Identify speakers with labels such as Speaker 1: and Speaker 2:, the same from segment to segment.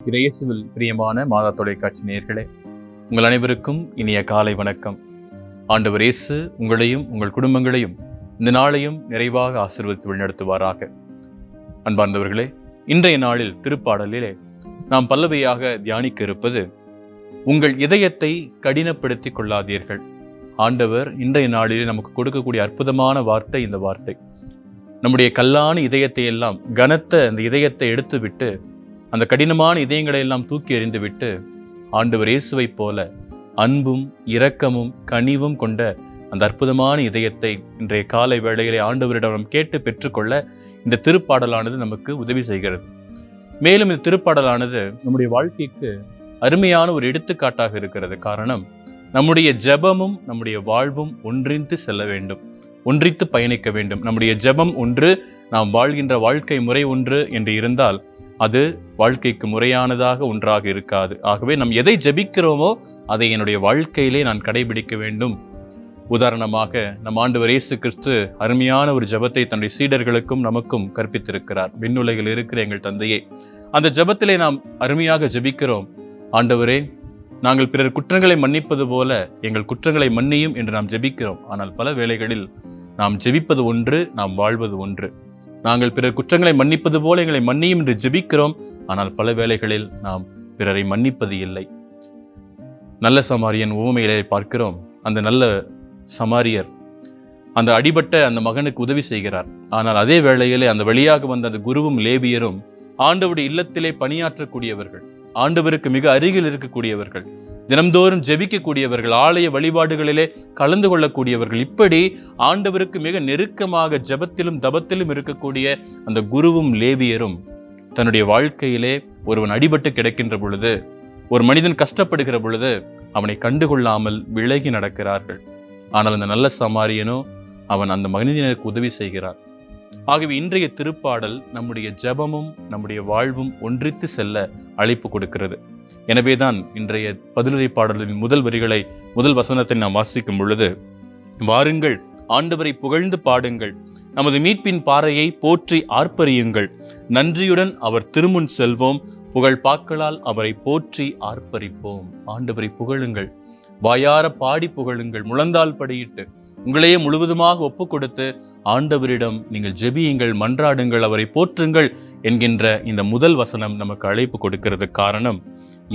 Speaker 1: இயேசுவில் பிரியமான மாதா தொலைக்காட்சி நேர்களே உங்கள் அனைவருக்கும் இனிய காலை வணக்கம். ஆண்டவர் இயேசு உங்களையும் உங்கள் குடும்பங்களையும் இந்த நாளையும் நிறைவாக ஆசீர்வதித்து வழிநடத்துவாராக. அன்பார்ந்தவர்களே இன்றைய நாளில் திருப்பாடலிலே நாம் பல்லவியாக தியானிக்க இருப்பது உங்கள் இதயத்தை கடினப்படுத்திக் கொள்ளாதீர்கள். ஆண்டவர் இன்றைய நாளிலே நமக்கு கொடுக்கக்கூடிய அற்புதமான வார்த்தை இந்த வார்த்தை. நம்முடைய கல்லான இதயத்தை எல்லாம் கனத்த அந்த இதயத்தை எடுத்துவிட்டு அந்த கடினமான இதயங்களை எல்லாம் தூக்கி எறிந்துவிட்டு ஆண்டவர் இயேசுவைப் போல அன்பும் இரக்கமும் கனிவும் கொண்ட அந்த அற்புதமான இதயத்தை இன்றைய காலை வேளையிலே ஆண்டவரிடம் நாம் கேட்டு பெற்றுக்கொள்ள இந்த திருப்பாடலானது நமக்கு உதவி செய்கிறது. மேலும் இந்த திருப்பாடலானது நம்முடைய வாழ்க்கைக்கு அருமையான ஒரு எடுத்துக்காட்டாக இருக்கிறது. காரணம் நம்முடைய ஜெபமும் நம்முடைய வாழ்வும் ஒன்றிந்து செல்ல வேண்டும். ஒன்றித்து பயணிக்க வேண்டும். நம்முடைய ஜெபம் ஒன்று நாம் வாழ்கின்ற வாழ்க்கை முறை ஒன்று என்று இருந்தால் அது வாழ்க்கைக்கு முறையானதாக ஒன்றாக இருக்காது. ஆகவே நாம் எதை ஜெபிக்கிறோமோ அதை என்னுடைய வாழ்க்கையிலே நான் கடைபிடிக்க வேண்டும். உதாரணமாக நம் ஆண்டவர் இயேசு கிறிஸ்து அருமையான ஒரு ஜெபத்தை தன்னுடைய சீடர்களுக்கும் நமக்கும் கற்பித்திருக்கிறார். விண்ணுலகில் இருக்கிற எங்கள் தந்தையே. அந்த ஜபத்திலே நாம் அருமையாக ஜெபிக்கிறோம். ஆண்டவரே நாங்கள் பிறர் குற்றங்களை மன்னிப்பது போல எங்கள் குற்றங்களை மன்னியும் என்று நாம் ஜெபிக்கிறோம். ஆனால் பல வேளைகளில் நாம் ஜெபிப்பது ஒன்று நாம் வாழ்வது ஒன்று. நாங்கள் பிறர் குற்றங்களை மன்னிப்பது போல எங்களை மன்னியும் என்று ஜெபிக்கிறோம். ஆனால் பல வேளைகளில் நாம் பிறரை மன்னிப்பது இல்லை. நல்ல சமாரியன் ஊமையிலே பார்க்கிறோம். அந்த நல்ல சமாரியர் அந்த அடிபட்ட அந்த மகனுக்கு உதவி செய்கிறார். ஆனால் அதே வேளையிலே அந்த வழியாக வந்த அந்த குருவும் லேபியரும் ஆண்டவருடைய இல்லத்திலே பணியாற்றக்கூடியவர்கள். ஆண்டவருக்கு மிக அருகில் இருக்கக்கூடியவர்கள் தினம்தோறும் ஜெபிக்கக்கூடியவர்கள் ஆலய வழிபாடுகளிலே கலந்து கொள்ளக்கூடியவர்கள். இப்படி ஆண்டவருக்கு மிக நெருக்கமாக ஜெபத்திலும் தபத்திலும் இருக்கக்கூடிய அந்த குருவும் லேவியரும் தன்னுடைய வாழ்க்கையிலே ஒருவன் அடிபட்டு கிடக்கின்ற பொழுது ஒரு மனிதன் கஷ்டப்படுகிற பொழுது அவனை கண்டுகொள்ளாமல் விலகி நடக்கிறார்கள். ஆனால் அந்த நல்ல சமாரியனோ அவன் அந்த மனிதனுக்கு உதவி செய்கிறான். ஆகவே இன்றைய திருப்பாடல் நம்முடைய ஜெபமும் நம்முடைய வாழ்வும் ஒன்றித்து செல்ல அழைப்பு கொடுக்கிறது. எனவேதான் இன்றைய பதிலுரை பாடலின் முதல் வரிகளை முதல் வசனத்தை நாம் வாசிக்கும் பொழுது வாருங்கள் ஆண்டவரை புகழ்ந்து பாடுங்கள் நமது மீட்பின் பாறையை போற்றி ஆர்ப்பரியுங்கள். நன்றியுடன் அவர் திருமுன் செல்வோம். புகழ் பாக்களால் அவரை போற்றி ஆர்ப்பரிப்போம். ஆண்டவரை புகழுங்கள். வாயார பாடி புகழுங்கள். முழந்தால் படியிட்டு உங்களையே முழுவதுமாக ஒப்பு கொடுத்து ஆண்டவரிடம் நீங்கள் ஜெபியுங்கள். மன்றாடுங்கள். அவரை போற்றுங்கள் என்கின்ற இந்த முதல் வசனம் நமக்கு அழைப்பு கொடுக்கிறது காரணம்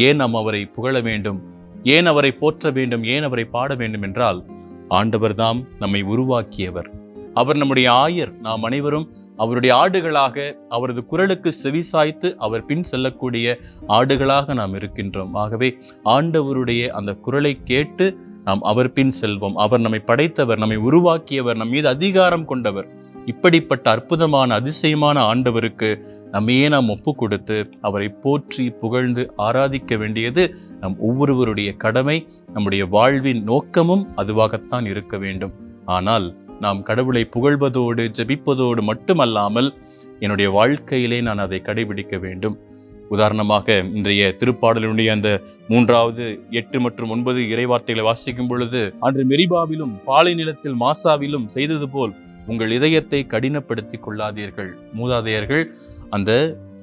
Speaker 1: ஏன் நாம் அவரை புகழ வேண்டும்? ஏன் அவரை போற்ற வேண்டும்? ஏன் அவரை பாட வேண்டும்? என்றால் ஆண்டவர்தாம் நம்மை உருவாக்கியவர். அவர் நம்முடைய ஆயர். நாம் அனைவரும் அவருடைய ஆடுகளாக அவரது குரலுக்கு செவிசாய்த்து அவர் பின் செல்லக்கூடிய ஆடுகளாக நாம் இருக்கின்றோம். ஆகவே ஆண்டவருடைய அந்த குரலை கேட்டு நாம் அவர் பின் செல்வோம். அவர் நம்மை படைத்தவர் நம்மை உருவாக்கியவர் நம் மீது அதிகாரம் கொண்டவர். இப்படிப்பட்ட அற்புதமான அதிசயமான ஆண்டவருக்கு நம்மையே நாம் ஒப்பு கொடுத்து அவரை போற்றி புகழ்ந்து ஆராதிக்க வேண்டியது நம் ஒவ்வொருவருடைய கடமை. நம்முடைய வாழ்வின் நோக்கமும் அதுவாகத்தான் இருக்க வேண்டும். ஆனால் நாம் கடவுளை புகழ்வதோடு ஜெபிப்பதோடு மட்டுமல்லாமல் என்னுடைய வாழ்க்கையிலே நான் அதை கடைபிடிக்க வேண்டும். உதாரணமாக இன்றைய திருப்பாடலினுடைய அந்த மூன்றாவது எட்டு மற்றும் ஒன்பது இறைவார்த்தைகளை வாசிக்கும் பொழுது அன்று மெரிபாவிலும் பாலை நிலத்தில் மாசாவிலும் செய்தது போல் உங்கள் இதயத்தை கடினப்படுத்தி கொள்ளாதீர்கள். மூதாதையர்கள் அந்த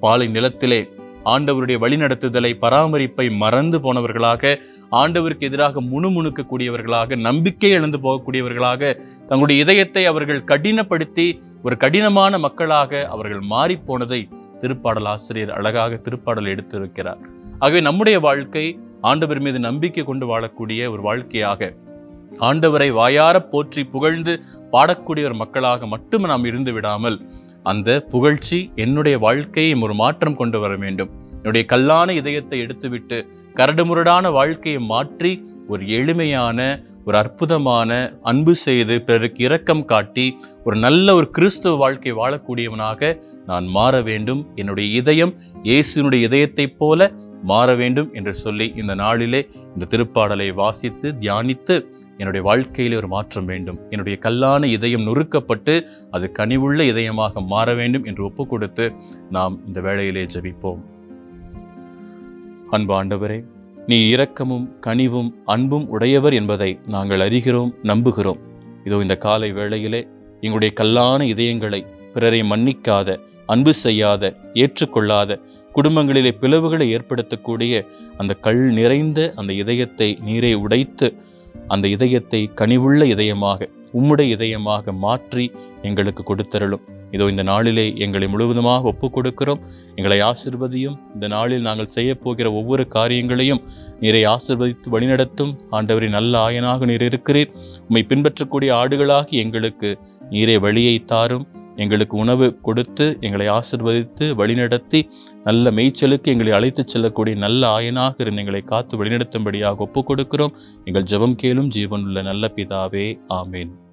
Speaker 1: பாலை நிலத்திலே ஆண்டவருடைய வழிநடத்துதலை பராமரிப்பை மறந்து போனவர்களாக ஆண்டவருக்கு எதிராக முணுமுணுக்கக்கூடியவர்களாக நம்பிக்கை இழந்து போகக்கூடியவர்களாக தங்களுடைய இதயத்தை அவர்கள் கடினப்படுத்தி ஒரு கடினமான மக்களாக அவர்கள் மாறிப்போனதை திருப்பாடல் ஆசிரியர் அழகாக திருப்பாடல் எடுத்திருக்கிறார். ஆகவே நம்முடைய வாழ்க்கை ஆண்டவர் மீது நம்பிக்கை கொண்டு வாழக்கூடிய ஒரு வாழ்க்கையாக ஆண்டவரை வாயார போற்றி புகழ்ந்து பாடக்கூடிய ஒரு மக்களாக மட்டும் நாம் இருந்து விடாமல் அந்த புகழ்ச்சி என்னுடைய வாழ்க்கையை ஒரு மாற்றம் கொண்டு வர வேண்டும். என்னுடைய கல்லான இதயத்தை எடுத்துவிட்டு கரடுமுரடான வாழ்க்கையை மாற்றி ஒரு எளிமையான ஒரு அற்புதமான அன்பு செய்து பிறருக்கு இரக்கம் காட்டி ஒரு நல்ல ஒரு கிறிஸ்துவ வாழ்க்கை வாழக்கூடியவனாக நான் மாற வேண்டும். என்னுடைய இதயம் இயேசுனுடைய இதயத்தைப் போல மாற வேண்டும் என்று சொல்லி இந்த நாளிலே இந்த திருப்பாடலை வாசித்து தியானித்து என்னுடைய வாழ்க்கையிலே ஒரு மாற்றம் வேண்டும். என்னுடைய கல்லான இதயம் நொறுக்கப்பட்டு அது கனிவுள்ள இதயமாக மாற வேண்டும் என்று ஒப்பு கொடுத்து நாம் இந்த வேளையிலே ஜெபிப்போம். அன்பு ஆண்டவரே நீ இரக்கமும் கனிவும் அன்பும் உடையவர் என்பதை நாங்கள் அறிகிறோம் நம்புகிறோம். இதோ இந்த காலை வேளையிலே எங்களுடைய கல்லான இதயங்களை பிறரை மன்னிக்காத அன்பு செய்யாத ஏற்றுக்கொள்ளாத குடும்பங்களிலே பிளவுகளை ஏற்படுத்தக்கூடிய அந்த கல் நிறைந்த அந்த இதயத்தை நீரை உடைத்து அந்த இதயத்தை கனிவுள்ள இதயமாக உம்முடைய இதயமாக மாற்றி எங்களுக்கு கொடுத்தருளும். இதோ இந்த நாளிலே எங்களை முழுவதுமாக ஒப்பு கொடுக்கிறோம் எங்களை ஆசிர்வதியும். இந்த நாளில் நாங்கள் செய்யப்போகிற ஒவ்வொரு காரியங்களையும் நீரை ஆசிர்வதித்து வழிநடத்தும். ஆண்டவரின் நல்ல ஆயனாக நீர் இருக்கிறீர். உம்மை பின்பற்றக்கூடிய ஆடுகளாகி எங்களுக்கு நீரே வழியை தாரும். எங்களுக்கு உணவு கொடுத்து எங்களை ஆசிர்வதித்து வழிநடத்தி நல்ல மேய்ச்சலுக்கு எங்களை அழைத்துச் செல்லக்கூடிய நல்ல ஆயனாக இருந்து எங்களை காத்து வழிநடத்தும்படியாக ஒப்புக் கொடுக்கிறோம் எங்கள் ஜெபம் கேளும் ஜீவனுள்ள நல்ல பிதாவே ஆமேன்.